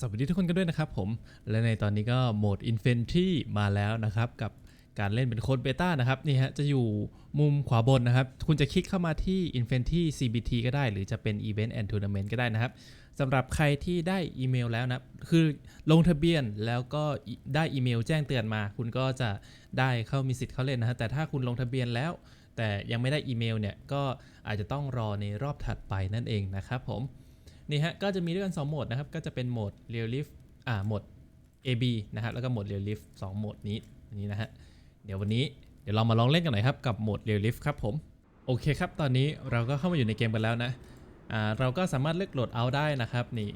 สวัสดีทุกคนกันด้วยนะครับผม และในตอนนี้ก็โหมด Infantry มาแล้วนะครับกับการเล่นเป็นโค้ดเบต้านะครับนี่ฮะจะอยู่มุมขวาบนนะครับ คุณจะคลิกเข้ามาที่ Infantry CBT ก็ได้ หรือจะเป็น Event and Tournament ก็ได้นะครับสำหรับใครที่ได้อีเมลแล้วนะคือลงทะเบียนแล้วก็ได้อีเมลแจ้งเตือนมา คุณก็จะได้เข้ามีสิทธิ์เข้าเล่นนะฮะแต่ถ้าคุณลงทะเบียนแล้ว แต่ยังไม่ได้อีเมลเนี่ยก็อาจจะต้องรอในรอบถัดไปนั่นเองนะครับผม นี่ฮะก็จะมีด้วยกัน 2 โหมดนะครับก็จะเป็นโหมด Real Lift อ่าโหมด AB นะครับแล้วก็โหมด Real Lift 2โหมดนี้นี้นะฮะเดี๋ยววันนี้เดี๋ยวเรามาลองเล่นกันหน่อยครับกับโหมด Real Lift ครับผมโอเคครับ ตอนนี้เราก็เข้ามาอยู่ในเกมกันแล้วนะอ่าเราก็สามารถเลือกโหลดเอาได้นะครับนี่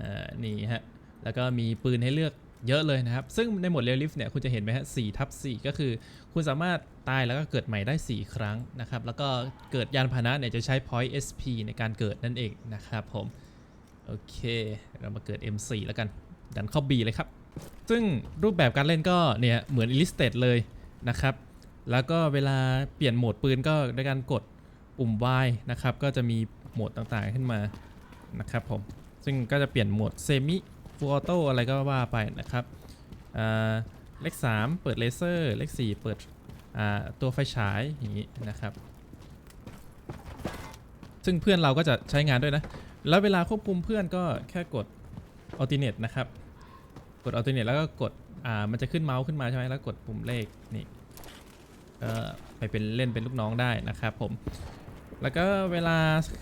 อ่านี่ฮะแล้วก็มีปืนให้เลือก เยอะเลยนะครับ ซึ่งในโหมด Real Lift เนี่ยคุณจะเห็นไหมฮะ4ทับ4ก็คือ คุณสามารถตายแล้วก็เกิดใหม่ได้ 4 ครั้งนะครับ แล้วก็เกิดยานพาหนะเนี่ยจะใช้ point SP ในการเกิดนั่นเองนะครับผม โอเค เรามาเกิด M4 แล้วกัน ดันเข้า B เลยครับ ซึ่งรูปแบบการเล่นก็เนี่ยเหมือน Illustrate เลยนะครับ แล้วก็เวลาเปลี่ยนโหมดปืนก็ด้วยการกดปุ่ม Y นะครับ ก็จะมีโหมดต่างๆขึ้นมานะครับผม ซึ่งก็จะเปลี่ยนโหมดเซมิ ฟูออโต้อะไรก็ว่าไปนะครับเลข3เปิดเลเซอร์เลข4เปิดตัวไฟฉายอย่างนี้นะครับ ซึ่งเพื่อนเราก็จะใช้งานด้วยนะ แล้วเวลาควบคุมเพื่อนก็แค่กด alternate นะครับ กด alternate แล้วก็กดมันจะขึ้นเมาส์ขึ้นมาใช่ไหมแล้วกดปุ่มเลขนี่ก็ไปเป็นเล่นเป็นลูกน้องได้นะครับผม แล้วก็เวลา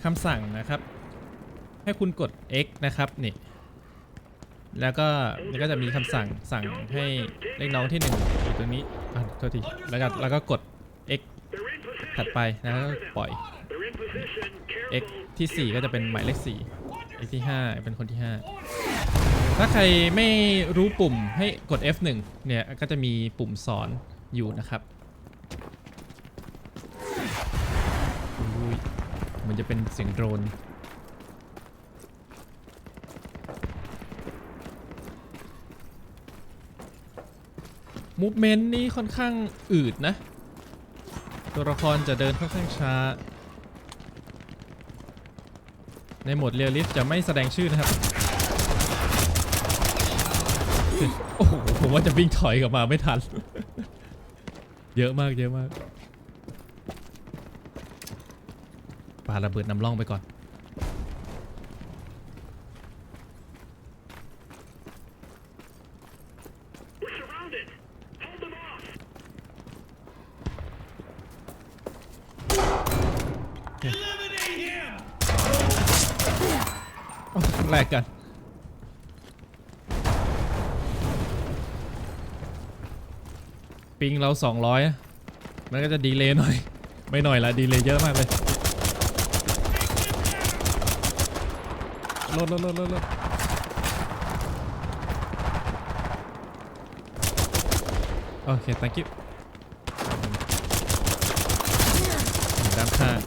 คำสั่งนะครับ ให้คุณกด X นะครับนี่ แล้วก็มันก็จะมีคำสั่งสั่งให้เลขน้องที่หนึ่งอยู่ตรงนี้อะโทษทีแล้วก็แล้วก็กด X ถัดไปนะแล้วก็ปล่อย X ที่ 4 ก็จะเป็นหมายเลข4 X ที่ 5 เป็นคนที่ 5 ถ้าใครไม่รู้ปุ่มให้กด F1 เนี่ย ก็จะมีปุ่มสอนอยู่นะครับมันจะเป็นเสียงโดรน มูฟเมนต์นี่ค่อนข้างอืดนะ ตัวละครจะเดินค่อนข้างช้า ในโหมดเรียลลิสจะไม่แสดงชื่อนะครับ โอ้โห ผมว่าจะวิ่งถอยกลับมาไม่ทัน เยอะมากเยอะมากปาระเบิดนำร่องไปก่อน We're surrounded! Hold them off! แลกกัน ปิงเรา 200อะมันก็จะดีเลย์หน่อย ไม่หน่อยละดีเลย์เยอะมากเลยลดลดลดลดลดโอเค thank you ด้านข้าง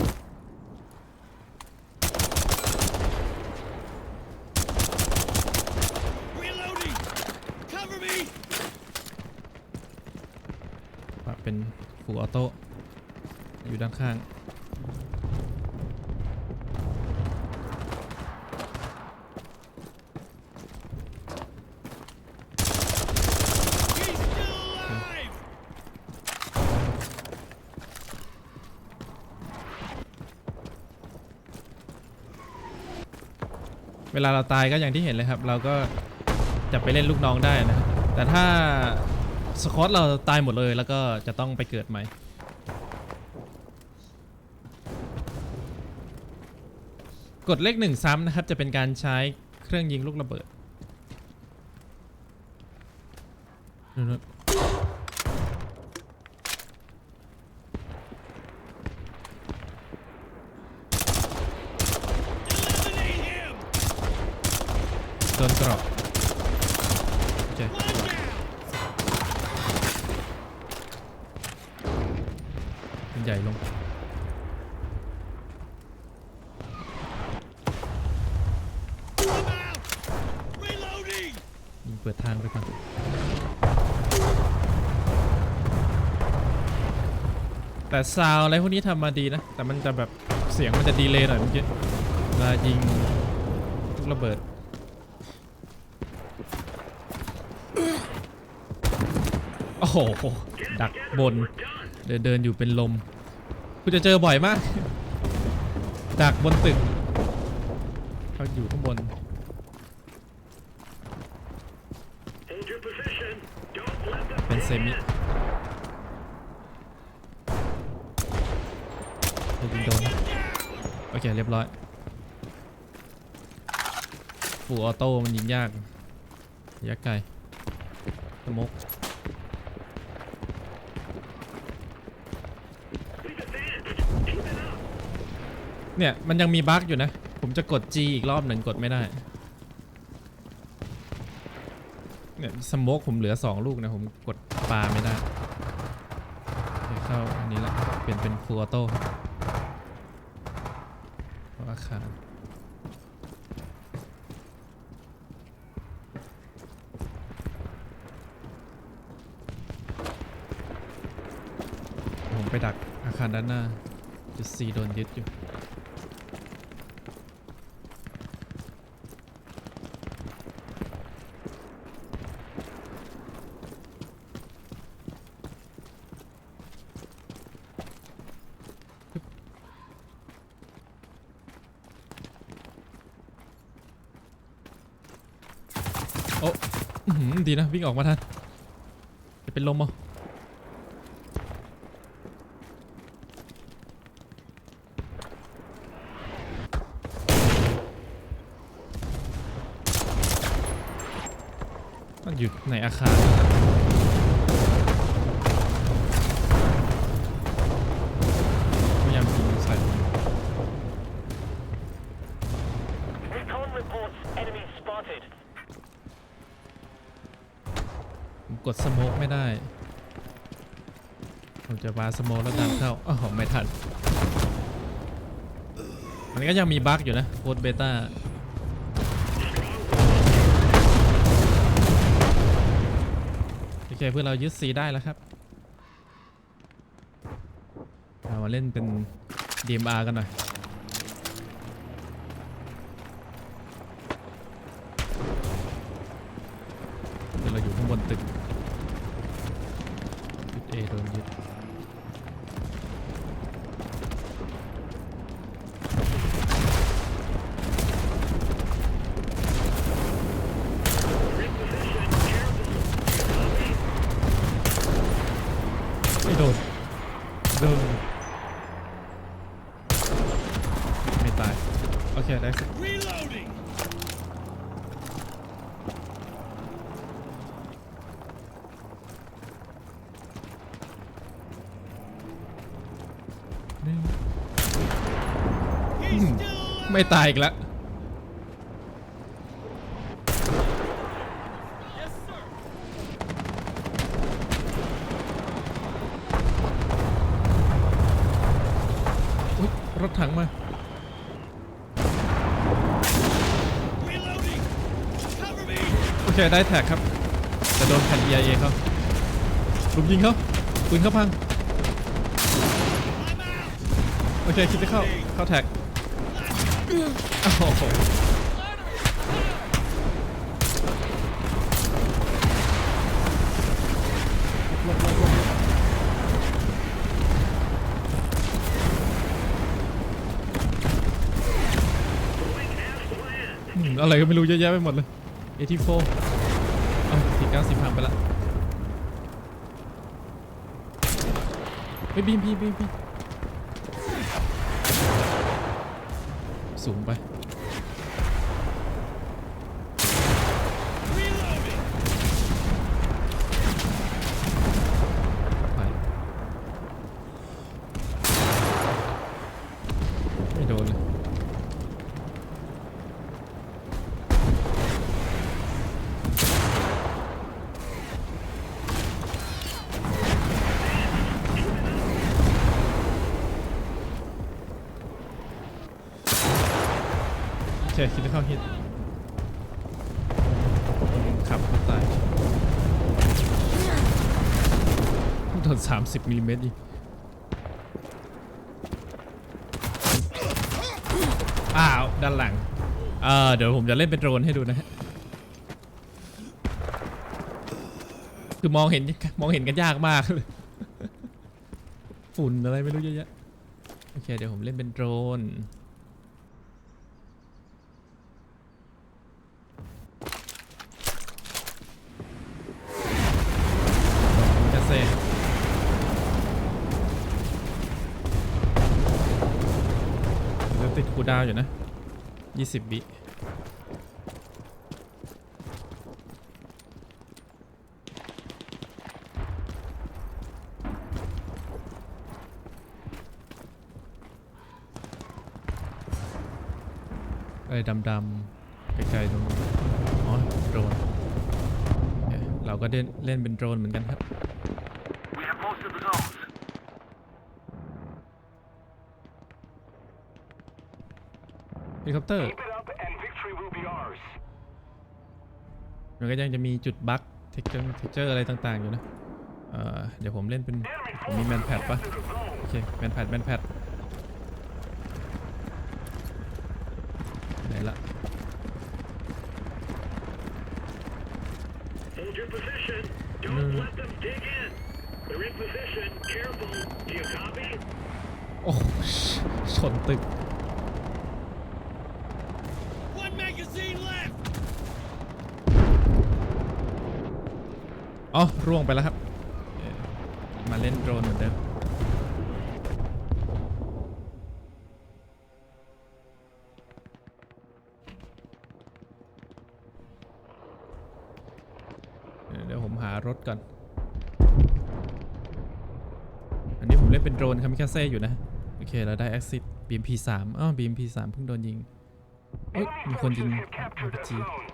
Reloading! Cover me! ปรับเป็นฟูออ โต้อยู่ด้านข้าง เวลาเราตายก็อย่างที่เห็นเลยครับ เราก็จะไปเล่นลูกน้องได้นะครับแต่ถ้าสควอตเราตายหมดเลยแล้วก็จะต้องไปเกิดใหม่ กดเลขหนึ่งซ้ำนะครับ จะเป็นการใช้เครื่องยิงลูกระเบิดโดนกรอบโอเคเป็นใหญ่ลง ปิดทางไปก่อนแต่ซาวอะไรพวกนี้ทำมาดีนะ แต่มันจะแบบเสียงมันจะดีเลย์หน่อยเมื่อกี้เวลายิงลูกระเบิดโอ้โห ดักบน เดินเดินอยู่เป็นลมคุณจะเจอบ่อยมาก ดักบนตึกเขาอยู่ข้างบน เป็นเซมิจะยิงโดนนะโอเค เรียบร้อยฟูออโต้มันยิงยากระยะไกลสมกเนี่ย มันยังมีบั๊กอยู่นะ ผมจะกด G อีกรอบหนึ่งกดไม่ได้ เนี่ย สโมกผมเหลือ 2 ลูกนะ ผมกดปลาไม่ได้เดี๋ยวเข้าอันนี้ละเปลี่ยนเป็นฟูออโต้อาคารผมไปดักอาคารด้านหน้าจุดซีโดนยึดอยู่ โอ้อื้อหือ ดีนะ วิ่งออกมาทันจะเป็นลมเหรอมันอยู่ในอาคารพยายามยิงใส่ Recon reports enemy spotted. ผมกด สโมกไม่ได้ ผมจะวาสโมกแล้วดันเข้าอ้าวไม่ทัน มันก็ยังมีบั๊กอยู่นะโคดเบต้าโอเคเพื่อเรายึดซีได้แล้วครับเอามาเล่นเป็น DMR กันหน่อย เดี๋ยวเราอยู่ข้างบนตึกจุด A โดนยึดไม่โดน โดน ไม่ตาย โอเคได้สิ Reloading. หนึ่ง He's Hmm. still alive. ไม่ตายอีกแล้ว Yes, sir. อุ๊ยรถถังมา Reloading. Cover me. โอเคได้แท็กครับจะโดนแผ่น EIA เขาลุมยิงเขาปืนเขาพัง โอเค คิดจะเข้า เข้าแท็กโอ้โหอืมอะไรก็ไม่รู้เยอะแยะไปหมดเลย A24 เอ้าที90พังไปละไปบีมบีมบีมบีมสูงไป Reloading. ไปไม่โดนเลย โอเคคิดเข้าฮิตขับเขาตายโดน30มิลลิเมตรอีกอ้าว ด้านหลัง เออเดี๋ยวผมจะเล่นเป็นโดรนให้ดูนะฮะ คือมองเห็นมองเห็นกันยากมากเลย ฝุ่นอะไรไม่รู้เยอะแยะ โอเค เดี๋ยวผมเล่นเป็นโดรน จะเซ่ แล้วติดคูลดาวน์อยู่นะ20วิไอ้ดำๆไกลๆตรงนู้นอ๋อโดรนโอเคเราก็เล่นเล่นเป็นโดรนเหมือนกันครับ ลิคอปเตอร์ Keep it up and victory will be ours. มันก็ยังจะมีจุดบั๊กเทคเจอร์เทคเจอร์อะไรต่างๆอยู่นะเอ่อเดี๋ยวผมเล่นเป็น Enemy ผมมีแมนแพดปะ to the zone. โอเคแมนแพดแมนแพดไหนละ Hold your position. Don't let them dig in. They're in position. Careful. Do you copy? โอ้ชชนตึก อ๋อร่วงไปแล้วครับ มาเล่นโดรนเหมือนเดิมเดี๋ยวผมหารถก่อน อันนี้ผมเล่นเป็นโดรนคามิคาเซ่อยู่นะ โอเค เราได้ Exit BMP 3อ้าว BMP 3เพิ่งโดนยิง เอ้ย มีคนยิง Forces have captured that RPG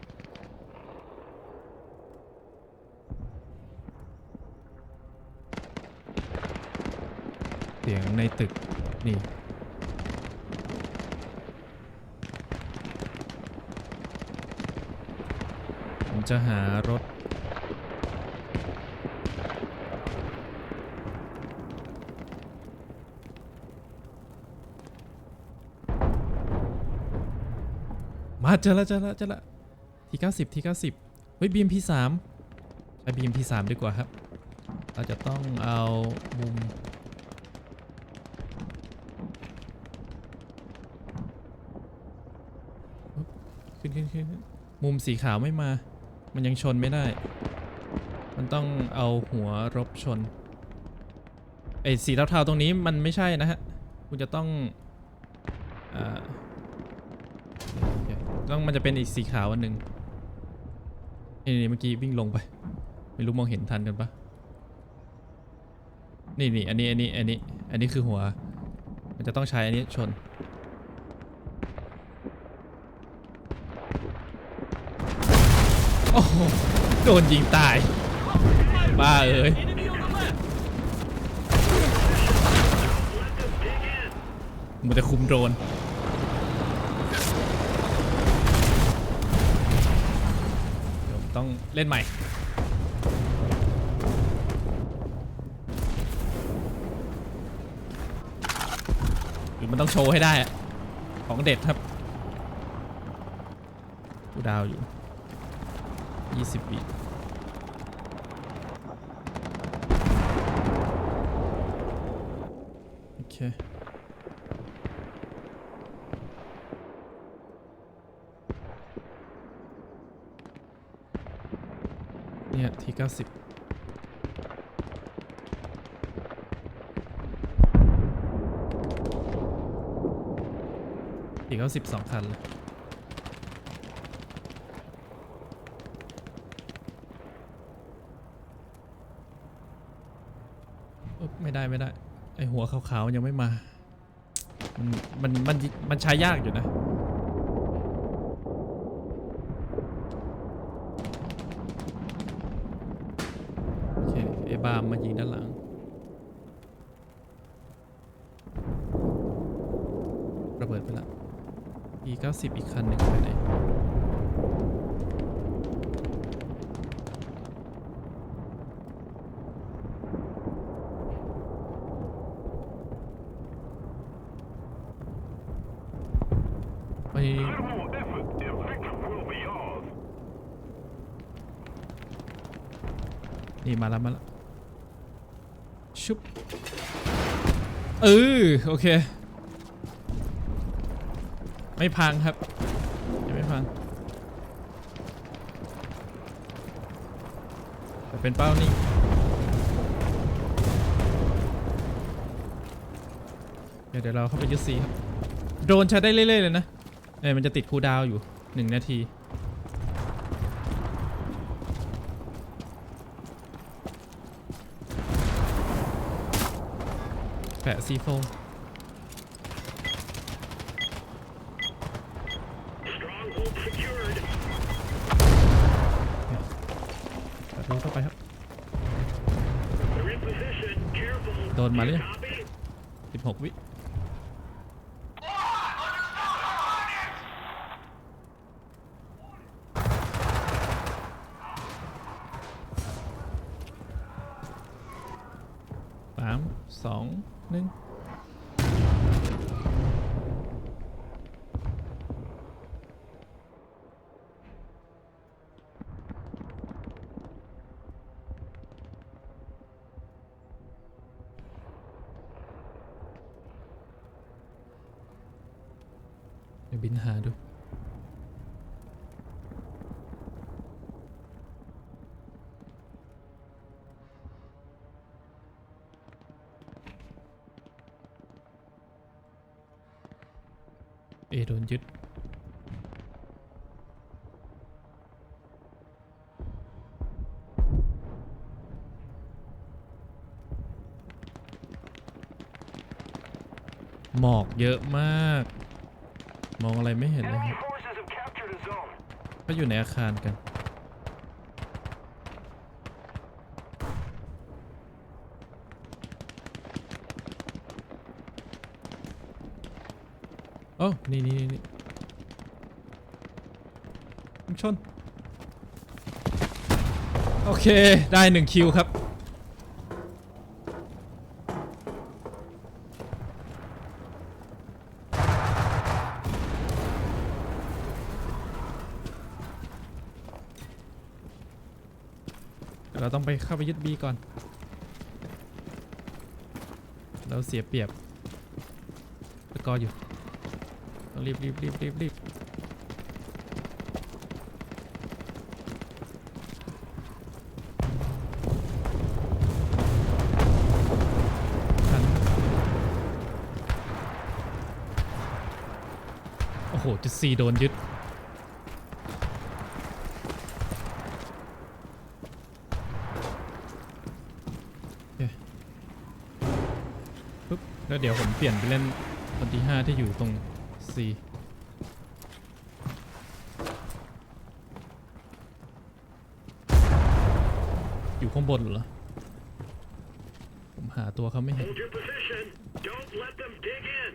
เสียงในตึก นี่ผมจะหารถ มาเจอแล้วเจอแล้วเจอแล้วที90ที90เฮ้ย BMP 3ใช้ BMP 3ดีกว่าครับ เราจะต้องเอามุม ขึ้นขึ้นมุมสีขาวไม่มา มันยังชนไม่ได้ มันต้องเอาหัวรบชนไอ้สีเทาๆตรงนี้มันไม่ใช่นะฮะ คุณจะต้องอ่าโอเคต้องมันจะเป็นอีกสีขาวอันหนึ่งนี่นี่เมื่อกี้วิ่งลงไป ไม่รู้มองเห็นทันกันปะนี่นี่อันนี้อันนี้อันนี้ อันนี้คือหัว มันจะต้องใช้อันนี้ชน โอ้โหโดนยิงตาย บ้าเอ้ยมันจะคุมโดรนผมต้องเล่นใหม่ หรือมันต้องโชว์ให้ได้ ของเด็ดครับ กูดาวอยู่ 20วิโอเคเนี่ยทีเก้าสิบทีเก้าสิบสองคันเลย เอ้ยไม่ได้ไม่ได้ ไอหัว ขาวๆยังไม่มา มันมันมันมันใช้ยากอยู่นะโอเคไอบามมายิงด้านหลังระเบิดไปละ e 90 อีกคันหนึ่งไปไหน นี่มาแล้วมาแล้วชุบเออโอเค ไม่พังครับยังไม่พังแต่เป็นเป้านิ่งเดี๋ยวเดี๋ยวเราเข้าไปยึดซีครับ โดรนใช้ได้เรื่อยๆเลยนะเอ้ยมันจะติดคูดาวอยู่หนึ่งนาที แปะซีโฟเราต้งไปครับ โดนมาเลย16วิ สาม สอง หนึ่ง เดี๋ยว บินหาดู เอโดนยึดหมอกเยอะมาก มองอะไรไม่เห็นเลยค Enemy รับ forces have captured a zone. ก็อยู่ในอาคารกัน โอ้นี่นี่นี่นี่ชน โอเค ได้หนึ่งคิวครับ เดี๋ยวเราต้อง ไปเข้าไปยึดบีก่อน เราเสียเปรียบตะกออยู่ต้องรีบรีบรีบรีบรีบโอ้โหจุดสี่โดนยึด ปุ๊บแล้วเดี๋ยวผมเปลี่ยนไปเล่นคนที่ 5 ที่อยู่ตรง C อยู่ข้างบนเหรอ ผมหาตัวเขาไม่เห็น Hold your position. Don't let them dig in.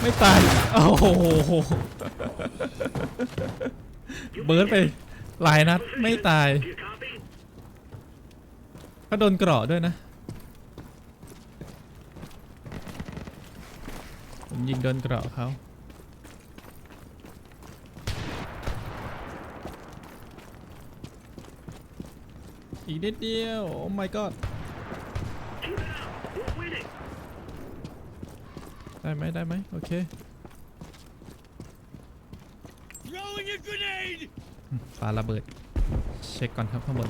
ไม่ตาย โอ้โห เบิร์ดไปหลายนัด ไม่ตาย Do you copy? ก็โดนเกราะด้วยนะ ผมยิงโดนเกราะเขาอีกนิดเดียว โอ้ my god Keep it up. We're winning. ได้ไหมได้ไหมโอเค Throwing a grenade. อืมปาระเบิด เช็คก่อนครับข้างบน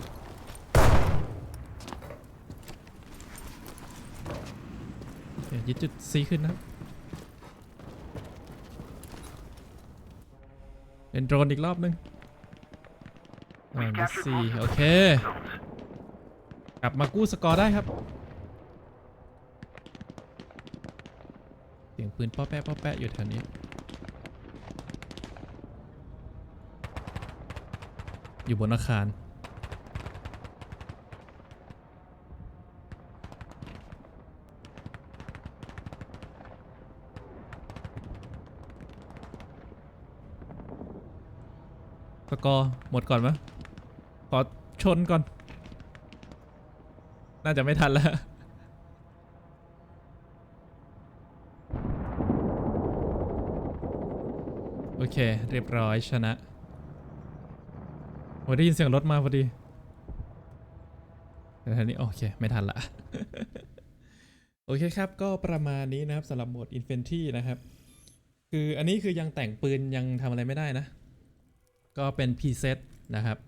โอเค ยึดจุด C ขึ้นนะเป็นโดรนอีกรอบนึงอ่ายึด C โอเค กลับมากู้สกอร์ได้ครับ เสียงปืนป้อแปะป้อแปะอยู่แถวนี้ อยู่บนอาคาร สกอร์หมดก่อนไหมขอชนก่อน น่าจะไม่ทันแล้วโอเค เรียบร้อยชนะโอ้ได้ยินเสียงรถมาพอดีแต่ทีนี้โอเค ไม่ทันละ โอเคครับ ก็ประมาณนี้นะครับสำหรับโหมด Infantry นะครับ คืออันนี้คือยังแต่งปืนยังทำอะไรไม่ได้นะ ก็เป็น preset นะครับ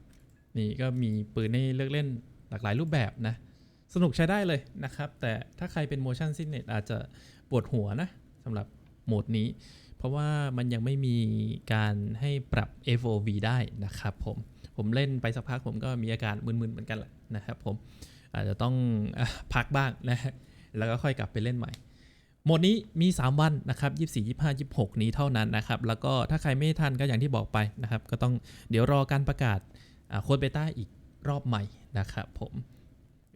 นี่ก็มีปืนให้เลือกเล่นหลากหลายรูปแบบนะ สนุกใช้ได้เลยนะครับ แต่ถ้าใครเป็น motion sickness อาจจะปวดหัวนะสำหรับโหมดนี้ เพราะว่ามันยังไม่มีการให้ปรับ FOV ได้นะครับผม ผมเล่นไปสักพักผมก็มีอาการมึนๆเหมือนกันแหละนะครับผมอาจจะต้องพักบ้างนะแล้วก็ค่อยกลับไปเล่นใหม่ หมดนี้มี 3 วันนะครับ24 25 26 นี้เท่านั้นนะครับ แล้วก็ถ้าใครไม่ทันก็อย่างที่บอกไปนะครับ ก็ต้องเดี๋ยวรอการประกาศโค้ดเบต้าอีกรอบใหม่นะครับผม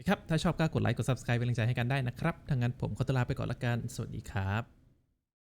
ครับ ถ้าชอบก็กดไลค์ กด Subscribe เป็นกำลังใจให้กันได้นะครับทางนั้นผมขอตลาไปก่อนละกัน สวัสดีครับ